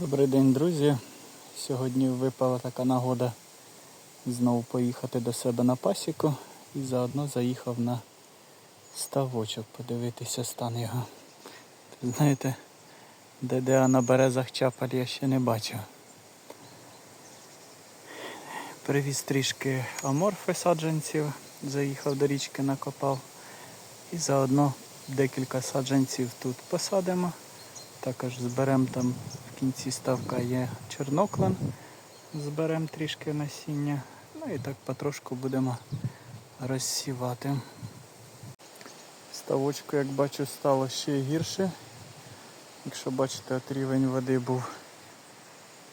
Добрий день, друзі. Сьогодні випала така нагода знову поїхати до себе на пасіку і заодно заїхав на ставочок подивитися стан його. Знаєте, ДДА на березах чапаль я ще не бачив. Привіз трішки аморфи саджанців, заїхав до річки, накопав. І заодно декілька саджанців тут посадимо. Також зберемо там кінці ставка є чорноклен. Зберемо трішки насіння. Ну і так потрошку будемо розсівати. Ставочку, як бачу, стало ще гірше. Якщо бачите, от рівень води був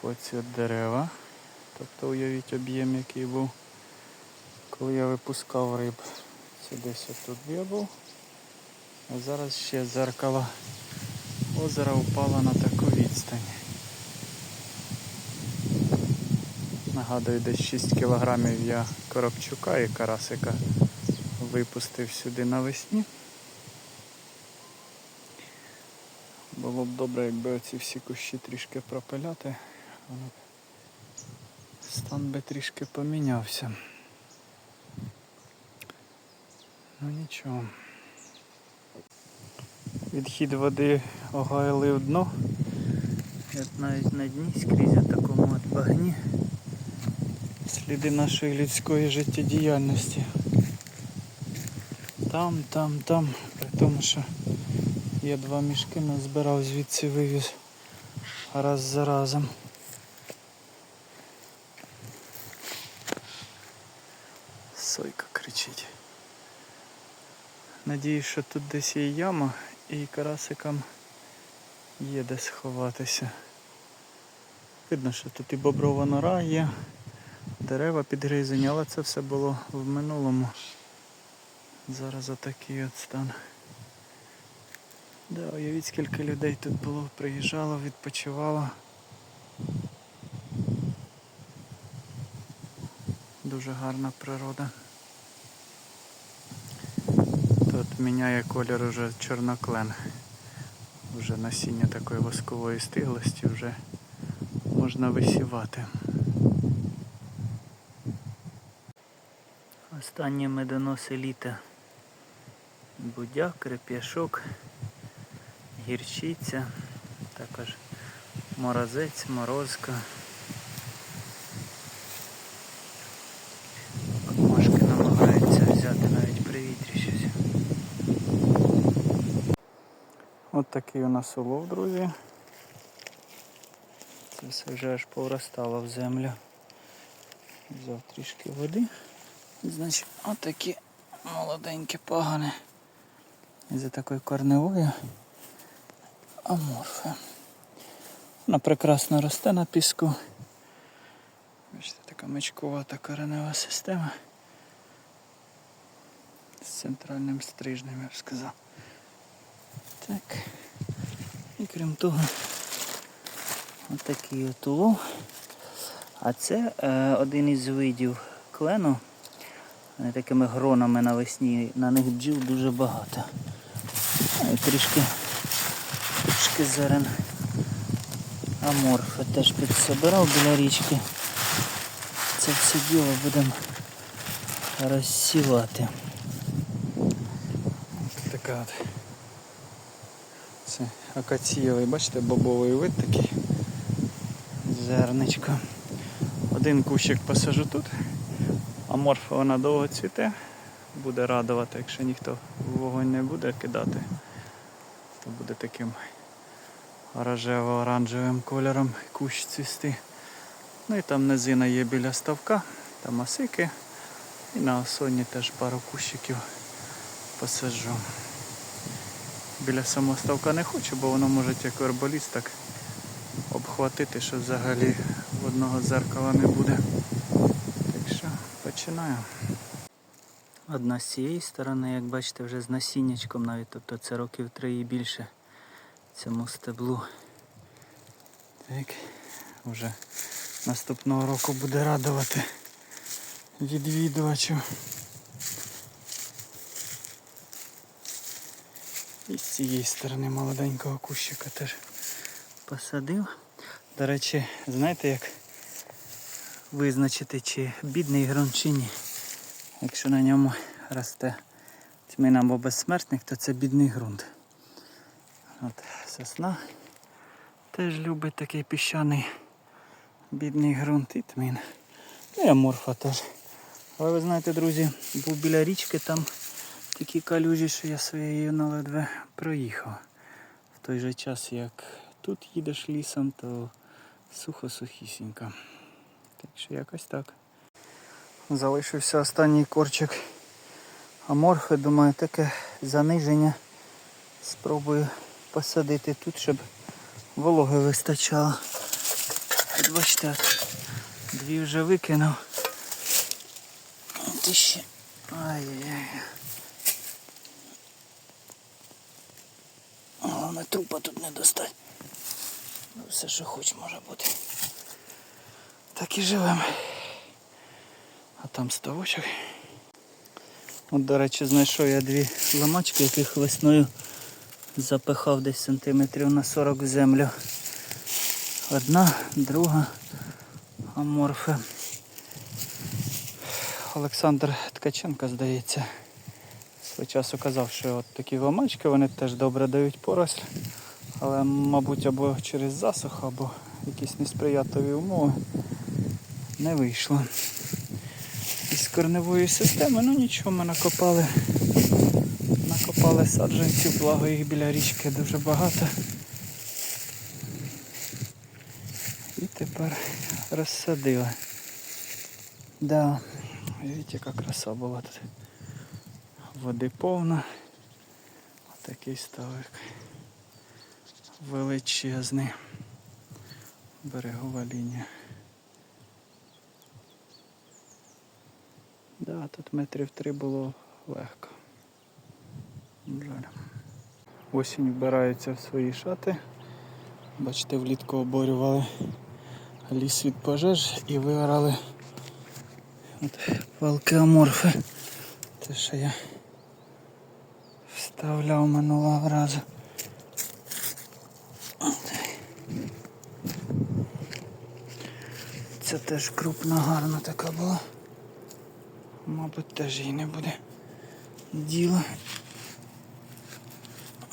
по ці дерева. Тобто уявіть об'єм, який був, коли я випускав риб. Це десь тут я був. А зараз ще зеркало озера упало на таку відстань. Нагадую, десь 6 кілограмів я коробчука і карасика випустив сюди навесні. Було б добре, якби оці всі кущі трішки пропиляти. Стан би трішки помінявся. Ну нічого. Відхід води оголив дно. От навіть на дні скрізь такому от багні. Сліди нашої людської життєдіяльності. Там, там, там, при тому, що я два мішки назбирав звідси вивіз раз за разом. Сойка кричить. Надіюсь, що тут десь є яма і карасикам є де сховатися. Видно, що тут і боброва нора є, дерева підгризені, але це все було в минулому. Зараз отакий от стан. Да, уявіть, скільки людей тут було, приїжджало, відпочивало. Дуже гарна природа. Тут міняє колір уже чорноклен. Вже насіння такої воскової стиглості вже можна висівати. Останні медоноси літа. Будяк, креп'яшок, гірчиця, також морозець, морозка. Мошки намагаються взяти навіть при вітрі щось. От такий у нас улов, друзі. Все вже аж повростало в землю. Взяв трішки води. Значить, отакі молоденькі пагани. Із-за такої корневої аморфи. Вона прекрасно росте на піску. Бачите, така мечкувата коренева система. З центральним стрижнем, я б сказав. Так. І крім того, отакий от улов. А це е, один із видів клену. Вони такими гронами навесні, на них бджіл дуже багато. І трішки, трішки зерен аморфи теж підсобирав біля річки. Це все діло будемо розсівати. Ось така от. Це акацієвий, бачите, бобовий вид такий. Зерничко. Один кущик посажу тут. Аморфа вона довго цвіте. Буде радувати, якщо ніхто вогонь не буде кидати, то буде таким рожево-оранжевим кольором кущ цвісти. Ну і там низина є біля ставка, там осики. І на осоні теж пару кущиків посаджу. Біля самого ставка не хочу, бо воно може як арболіст так обхватити, що взагалі в одного зеркала не буде. Так що починаю. Одна з цієї сторони, як бачите, вже з насіннячком навіть, тобто це років три і більше цьому стеблу. Так, вже наступного року буде радувати відвідувачів. І з цієї сторони молоденького кущика теж посадив. До речі, знаєте, як визначити, чи бідний ґрунт, чи ні. Якщо на ньому росте тьмин або безсмертник, то це бідний ґрунт. От сосна теж любить такий піщаний бідний ґрунт і тмін. Ну і аморфа теж. Але ви знаєте, друзі, був біля річки, там такі калюжі, що я своєю наледве проїхав. В той же час, як тут їдеш лісом, то сухо-сухісінько. Так що якось так. Залишився останній корчик аморфи. Думаю, таке заниження. Спробую посадити тут, щоб вологи вистачало. От бачите, дві вже викинув. От іще. Ай-яй-яй. Головне трупа тут не достать. Все, що хоч може бути. Так і живемо. А там ставочок. От, до речі, знайшов я дві ламачки, яких весною запихав десь сантиметрів на 40 в землю. Одна, друга аморфи. Олександр Ткаченко, здається, свого часу казав, що от такі ламачки вони теж добре дають поросль. Але, мабуть, або через засуху, або якісь несприятливі умови не вийшло. Із корневої системи, ну нічого, ми накопали. Накопали саджанців, благо їх біля річки дуже багато. І тепер розсадили. Да, Видите, яка краса була тут. Води повна. Отакий ставик. Величезний. Берегова лінія. Да, тут метрів три було легко. Жаль. Осінь вбираються в свої шати. Бачите, влітку оборювали ліс від пожеж і виорали от палки аморфи. Те, що я вставляв минулого разу. Це теж крупна, гарна така була. Мабуть, теж їй не буде діла.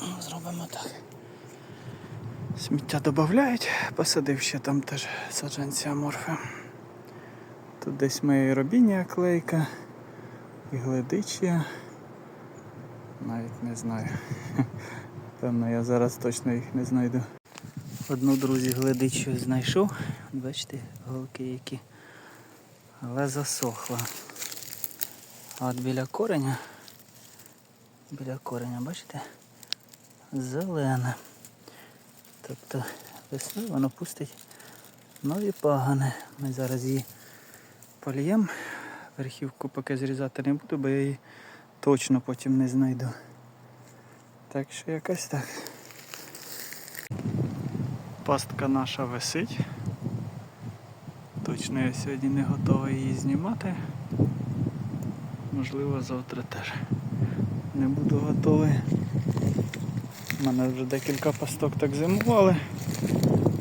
Ну, Зробимо так. Сміття додають, посадив ще там теж саджанці аморфи. Тут десь моя робіння клейка, і гледичія. Навіть не знаю. Певно, я зараз точно їх не знайду. Одну, друзі, гледичію знайшов. Бачите, голки які. Але засохла. А от біля кореня, біля кореня, бачите? Зелене. Тобто весною воно пустить нові пагани. Ми зараз її поліємо. Верхівку поки зрізати не буду, бо я її точно потім не знайду. Так що якось так. Пастка наша висить. Точно я сьогодні не готовий її знімати. Можливо, завтра теж не буду готовий. У мене вже декілька пасток так зимували.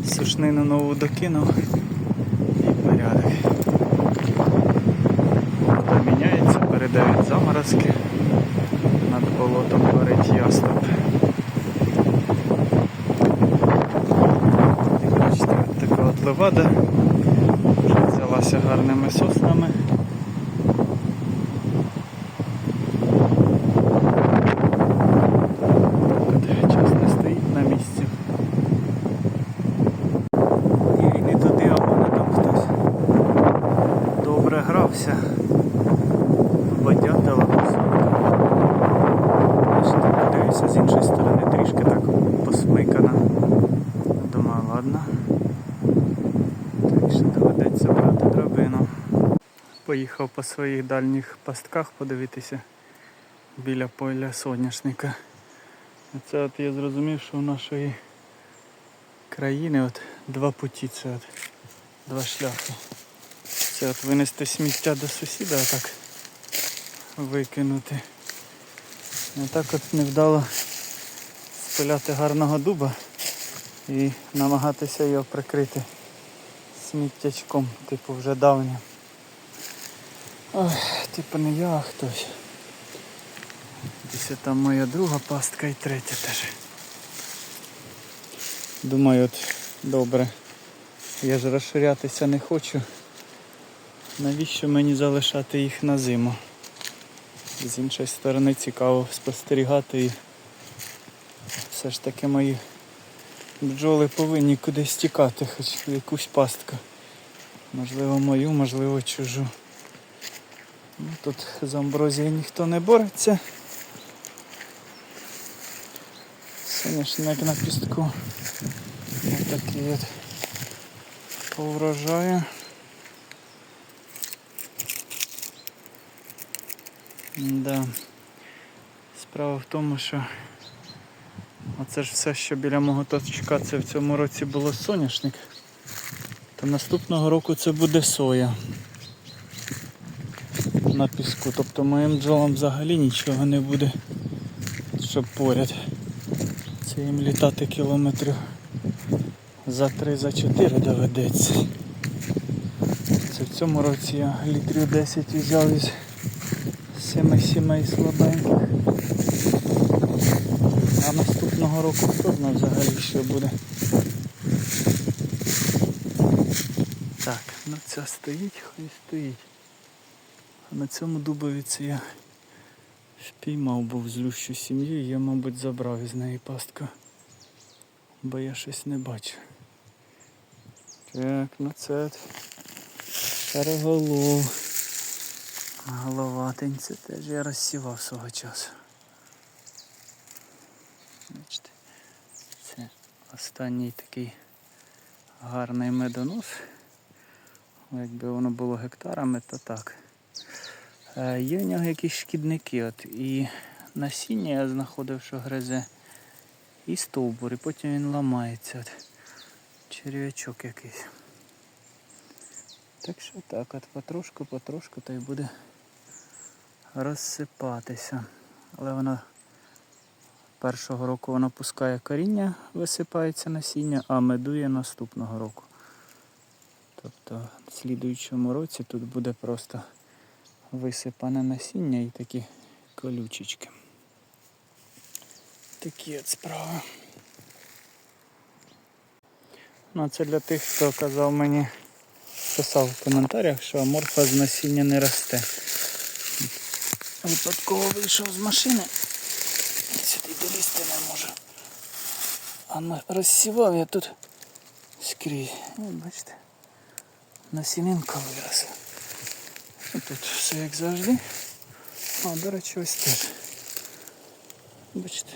Сушнину нову докинув і порядок. Вода міняється, передають заморозки. Над болотом горить яструб. І бачите, от вже взялася гарними соснами. Час не стоїть на місці. І не туди, а в там хтось добре грався. Водятела кусок. Бачите, подивився з іншої сторони, трішки так посмикана. Думаю, ладно. Так що доведеться брати драбину. Поїхав по своїх дальніх пастках подивитися біля поля соняшника. Це от я зрозумів, що в нашої країни от два путі, це от два шляхи. Це от винести сміття до сусіда, а так викинути. А так от невдало спиляти гарного дуба і намагатися його прикрити сміттячком, типу вже давнім. Типу не я, а хтось. Десь там моя друга пастка і третя теж. Думаю, от добре. Я ж розширятися не хочу. Навіщо мені залишати їх на зиму? З іншої сторони цікаво спостерігати і все ж таки мої бджоли повинні кудись тікати, хоч якусь пастку. Можливо мою, можливо чужу. Ну, тут з амброзією ніхто не бореться. Соняшник на пістку. Ось такий от повражаю. Да. Справа в тому, що оце ж все, що біля мого точка, це в цьому році було соняшник. То наступного року це буде соя на піску. Тобто моїм бджолам взагалі нічого не буде, щоб поряд. Це їм літати кілометрів за 3 за 4 доведеться. Це в цьому році я літрів 10 взяв із семи сімей слабеньких. А наступного року хто взагалі що буде. Так, ну ця стоїть, хай стоїть. На цьому дубові це я впіймав був злющу сім'ю і я, мабуть, забрав із неї пастку. Бо я щось не бачу. Так, ну це переголов. Головатень теж я розсівав свого часу. Бачите, це останній такий гарний медонос. Якби воно було гектарами, то так. Е, Є в нього якісь шкідники. От, і насіння я знаходив, що гризе і стовбур, і потім він ламається. От. Черв'ячок якийсь. Так що так, от потрошку, потрошку та й буде розсипатися. Але вона першого року вона пускає коріння, висипається насіння, а медує наступного року. Тобто в слідуючому році тут буде просто висипане насіння і такі колючечки. Такі от справи. Ну, це для тих, хто казав мені, писав в коментарях, що аморфа з насіння не росте. Випадково вийшов з машини. Сюди долізти не можу. А розсівав я тут скрізь. Бачите, насінинка виросла. Тут все як завжди. А, до речі, ось теж. Бачите.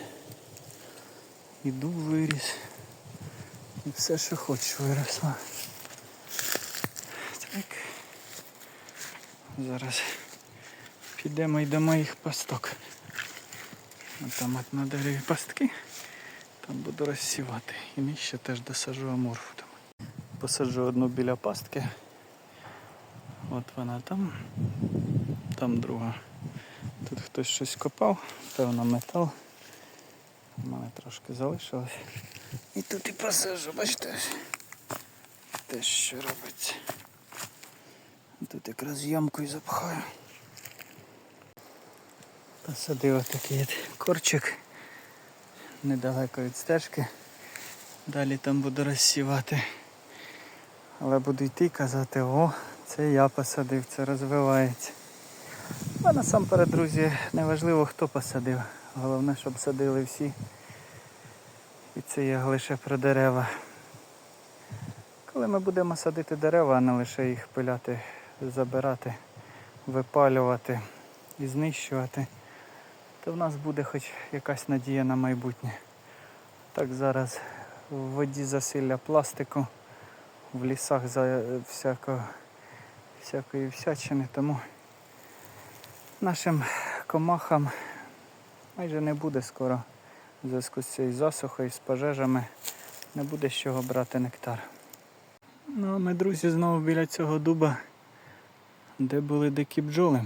І дуб виріс. І все, що хочеш, виросло. Так. Зараз підемо і до моїх пасток. От Там от на дереві пастки. Там буду розсівати. І нижче теж досаджу аморфу. Посаджу одну біля пастки. От вона там. Там друга. Тут хтось щось копав, певно метал. У мене трошки залишилось. І тут і посаджу, бачите? Те, що робиться. Тут якраз ямкою запхаю. Посадив отакий от корчик недалеко від стежки. Далі там буду розсівати. Але буду йти і казати, о, це я посадив, це розвивається. А насамперед, друзі, неважливо хто посадив. Головне, щоб садили всі. І це я лише про дерева. Коли ми будемо садити дерева, а не лише їх пиляти, забирати, випалювати і знищувати, то в нас буде хоч якась надія на майбутнє. Так зараз в воді засилля пластику, в лісах за всякого, всякої всячини, тому нашим комахам майже не буде скоро в зв'язку з цією засухою, з пожежами, не буде з чого брати нектар. Ну а ми, друзі, знову біля цього дуба, де були дикі бджоли.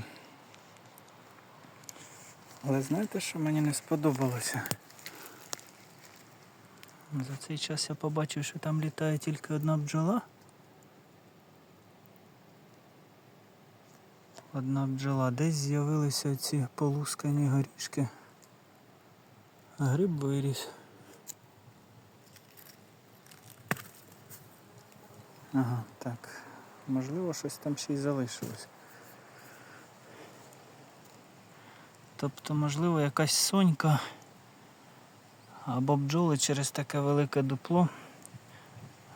Але знаєте, що мені не сподобалося? За цей час я побачив, що там літає тільки одна бджола. Одна бджола. Десь з'явилися ці полускані горішки. Гриб виріс. Ага, так. Можливо, щось там ще й залишилось. Тобто, можливо, якась сонька або бджоли через таке велике дупло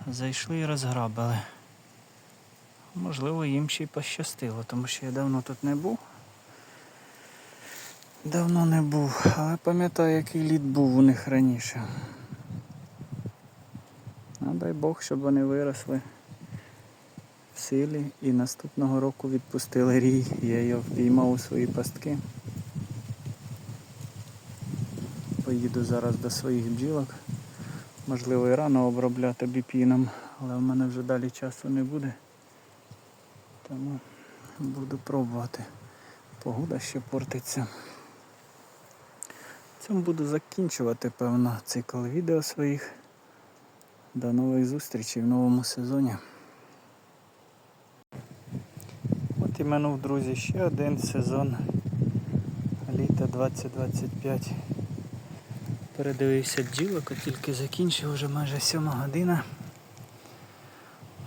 зайшли і розграбили. Можливо, їм ще й пощастило, тому що я давно тут не був. Давно не був, але пам'ятаю, який лід був у них раніше. А дай Бог, щоб вони виросли в силі і наступного року відпустили рій. Я його впіймав у свої пастки. Поїду зараз до своїх бджілок. Можливо, і рано обробляти біпіном, але в мене вже далі часу не буде. Тому буду пробувати. Погода ще портиться. Цьому буду закінчувати, певно, цикл відео своїх. До нових зустрічей в новому сезоні. От і минув, друзі, ще один сезон літа 2025. Передивився бджілок, от тільки закінчив вже майже сьома година.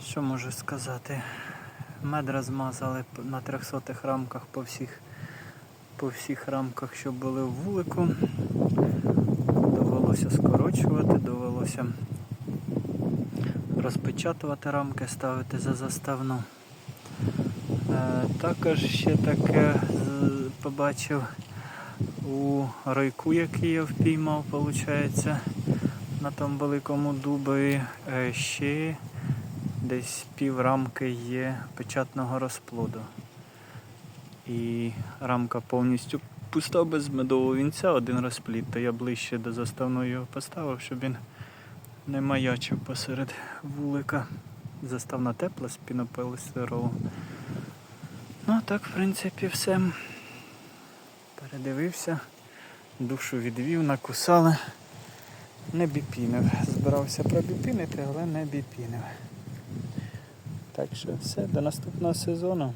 Що можу сказати? Мед розмазали на 300 рамках по всіх, по всіх рамках, що були в вулику. Довелося скорочувати, довелося розпечатувати рамки, ставити за заставну. Е, Також ще таке побачив у ройку, який я впіймав, виходить, на тому великому дубові. Е, Ще десь пів рамки є печатного розплоду. І рамка повністю пуста без медового вінця, один розплід, то я ближче до заставної його поставив, щоб він не маячив посеред вулика. Заставна тепла з пінополістиролу. Ну а так, в принципі, все. Передивився, душу відвів, накусали. Не біпінив. Збирався пробіпінити, але не біпінив. Так що все, до наступного сезону.